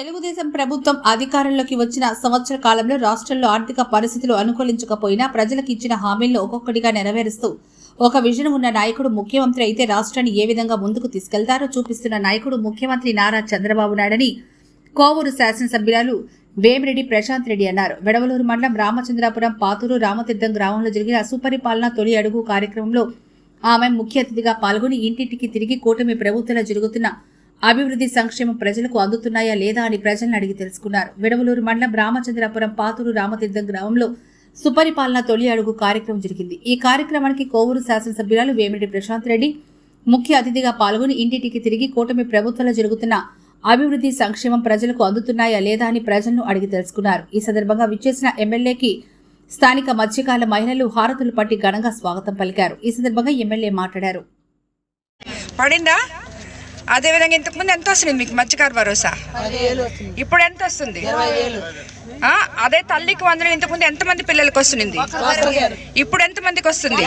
తెలుగుదేశం ప్రభుత్వం అధికారంలోకి వచ్చిన సంవత్సర కాలంలో రాష్ట్రంలో ఆర్థిక పరిస్థితులు అనుకూలించకపోయినా ప్రజలకు ఇచ్చిన హామీలను ఒక్కొక్కటిగా నెరవేరుస్తూ ఒక విజన్ ఉన్న నాయకుడు ముఖ్యమంత్రి అయితే రాష్ట్రాన్ని ఏ విధంగా ముందుకు తీసుకెళ్తారో చూపిస్తున్న నాయకుడు ముఖ్యమంత్రి నారా చంద్రబాబు నాయుడని కోవూరు శాసనసభ్యురాలు వేమిరెడ్డి ప్రశాంత్ రెడ్డి అన్నారు. వెడవలూరు మండలం రామచంద్రాపురం పాతూరు రామతీర్థం గ్రామంలో జరిగిన సుపరిపాలన తొలి అడుగు కార్యక్రమంలో ఆమె ముఖ్య అతిథిగా పాల్గొని ఇంటింటికి తిరిగి కూటమి ప్రభుత్వంలో జరుగుతున్న అభివృద్ధి సంక్షేమం ప్రజలకు అందుతున్నాయా లేదా అని ప్రజలను అడిగి తెలుసుకున్నారు. విడవలూరు మండలం రామచంద్రాపురం పాతూరు రామతీర్థం గ్రామంలో సుపరిపాలన తొలి అడుగు కార్యక్రమం జరిగింది. ఈ కార్యక్రమానికి కోవూరు శాసనసభ్యురాలు వేమిరెడ్డి ప్రశాంత్ రెడ్డి ముఖ్య అతిథిగా పాల్గొని ఇంటింటికి తిరిగి కూటమి ప్రభుత్వంలో జరుగుతున్న అభివృద్ధి సంక్షేమం ప్రజలకు అందుతున్నాయా లేదా అని ప్రజలను అడిగి తెలుసుకున్నారు. ఈ సందర్భంగా విచ్చేసిన ఎమ్మెల్యేకి స్థానిక మత్స్యకాల మహిళలు హారతులు పట్టి ఘనంగా స్వాగతం పలికారు. ఈ సందర్భంగా ఎమ్మెల్యే మాట్లాడారు. పడిందా? అదేవిధంగా ఇంతకుముందు ఎంత వస్తుంది మీకు మత్స్యకార భరోసా? ఇప్పుడు ఎంత వస్తుంది? అదే తల్లికి వందలు ఇంతకుముందు ఎంతమంది పిల్లలకి వస్తుంది ఇప్పుడు ఎంతమందికి వస్తుంది?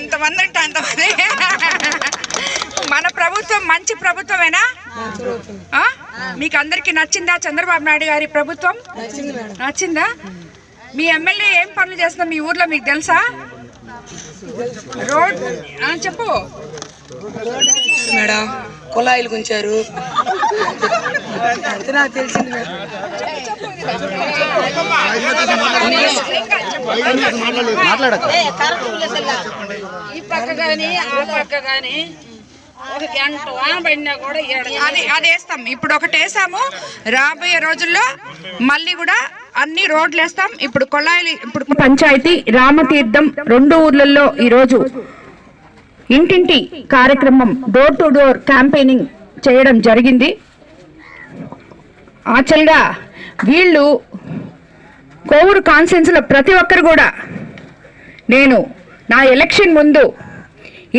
ఎంతమంది అంటే అంతమంది. మన ప్రభుత్వం మంచి ప్రభుత్వమేనా? మీకు అందరికి నచ్చిందా చంద్రబాబు నాయుడు గారి ప్రభుత్వం? నచ్చిందా? మీ ఎమ్మెల్యే ఏం పనులు చేస్తున్నా మీ ఊర్లో మీకు తెలుసా? రోడ్? చెప్పు. మేడం కుళాయిలు గుంచారు. అది నాకు తెలిసింది ఈ పక్క గాని ఆ పక్క గాని ఒక గంట వాన పడినా కూడా అది అది వేస్తాం. ఇప్పుడు ఒకటి వేసాము. రాబోయే రోజుల్లో మళ్ళీ కూడా అన్ని రోడ్లు వేస్తాం ఇప్పుడు కొళాయిలు ఇప్పుడు పంచాయతీ రామతీర్థం రెండు ఊర్లలో ఈరోజు ఇంటింటి కార్యక్రమం డోర్ టు డోర్ క్యాంపెయినింగ్ చేయడం జరిగింది. యాక్చువల్గా వీళ్ళు కోవూరు కాన్సెన్స్లో ప్రతి ఒక్కరు కూడా నేను నా ఎలక్షన్ ముందు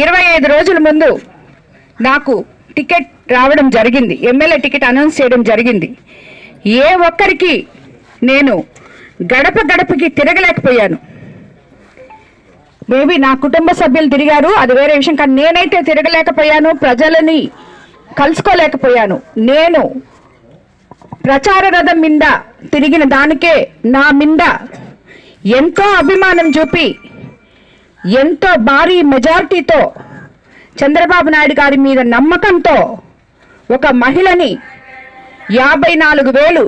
ఇరవై ఐదు రోజుల ముందు నాకు టికెట్ రావడం జరిగింది. ఎమ్మెల్యే టికెట్ అనౌన్స్ చేయడం జరిగింది. ఏ ఒక్కరికి నేను గడప గడపకి తిరగలేకపోయాను. మేబీ నా కుటుంబ సభ్యులు తిరిగారు అది వేరే విషయం కానీ నేనైతే తిరగలేకపోయాను ప్రజలని కలుసుకోలేకపోయాను. నేను ప్రచార రథం మింద తిరిగిన దానికే నా మింద ఎంతో అభిమానం చూపి ఎంతో భారీ మెజారిటీతో చంద్రబాబు నాయుడు గారి మీద నమ్మకంతో ఒక మహిళని యాభై నాలుగు వేలు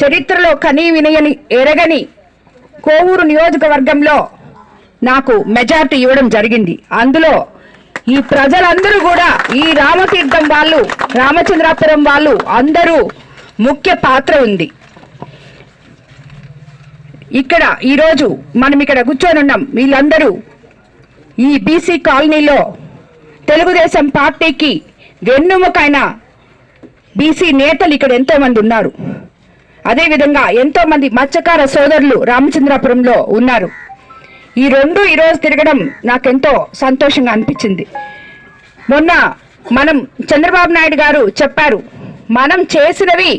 చరిత్రలో కనీ వినయని ఎరగని కోవూరు నియోజకవర్గంలో నాకు మెజార్టీ ఇవ్వడం జరిగింది. అందులో ఈ ప్రజలందరూ కూడా ఈ రామతీర్థం వాళ్ళు రామచంద్రాపురం వాళ్ళు అందరూ ముఖ్య పాత్ర ఉంది. ఇక్కడ ఈరోజు మనం ఇక్కడ కూర్చొని ఉన్నాం. వీళ్ళందరూ ఈ బీసీ కాలనీలో తెలుగుదేశం పార్టీకి వెన్నుముకైన బీసీ నేతలు ఇక్కడ ఎంతోమంది ఉన్నారు. అదేవిధంగా ఎంతో మంది మత్స్యకార సోదరులు రామచంద్రాపురంలో ఉన్నారు. ఈ రెండు ఈరోజు తిరగడం నాకెంతో సంతోషంగా అనిపించింది. మొన్న మనం చంద్రబాబు నాయుడు గారు చెప్పారు మనం చేసినవి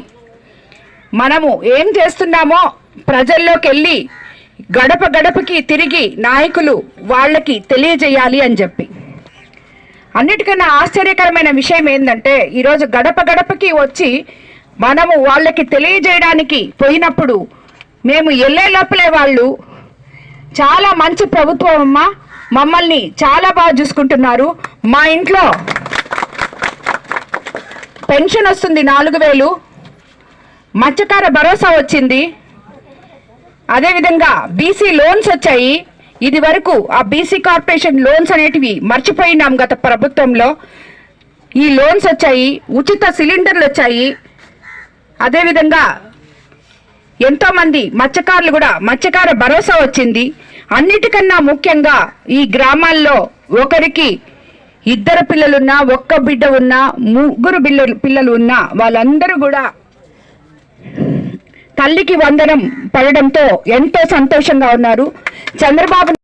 మనము ఏం చేస్తున్నామో ప్రజల్లోకి వెళ్ళి గడప గడపకి తిరిగి నాయకులు వాళ్ళకి తెలియజేయాలి అని చెప్పి. అన్నిటికన్నా ఆశ్చర్యకరమైన విషయం ఏంటంటే ఈరోజు గడప గడపకి వచ్చి మనము వాళ్ళకి తెలియజేయడానికి పోయినప్పుడు మేము వెళ్ళే లోపలే వాళ్ళు. చాలా మంచి ప్రభుత్వం అమ్మ. మమ్మల్ని చాలా బాగా చూసుకుంటున్నారు. మా ఇంట్లో పెన్షన్ వస్తుంది నాలుగు వేలు. మత్స్యకార భరోసా వచ్చింది. అదేవిధంగా బీసీ లోన్స్ వచ్చాయి. ఇది వరకు ఆ బీసీ కార్పొరేషన్ లోన్స్ అనేటివి మర్చిపోయినాం గత ప్రభుత్వంలో. ఈ లోన్స్ వచ్చాయి. ఉచిత సిలిండర్లు వచ్చాయి. అదేవిధంగా ఎంతోమంది మత్స్యకారులు కూడా మత్స్యకార భరోసా వచ్చింది. అన్నిటికన్నా ముఖ్యంగా ఈ గ్రామాల్లో ఒకరికి ఇద్దరు పిల్లలున్నా ఒక్క బిడ్డ ఉన్నా ముగ్గురు పిల్లలు పిల్లలు ఉన్నా వాళ్ళందరూ కూడా తల్లికి వందనం పడడంతో ఎంతో సంతోషంగా ఉన్నారు. చంద్రబాబు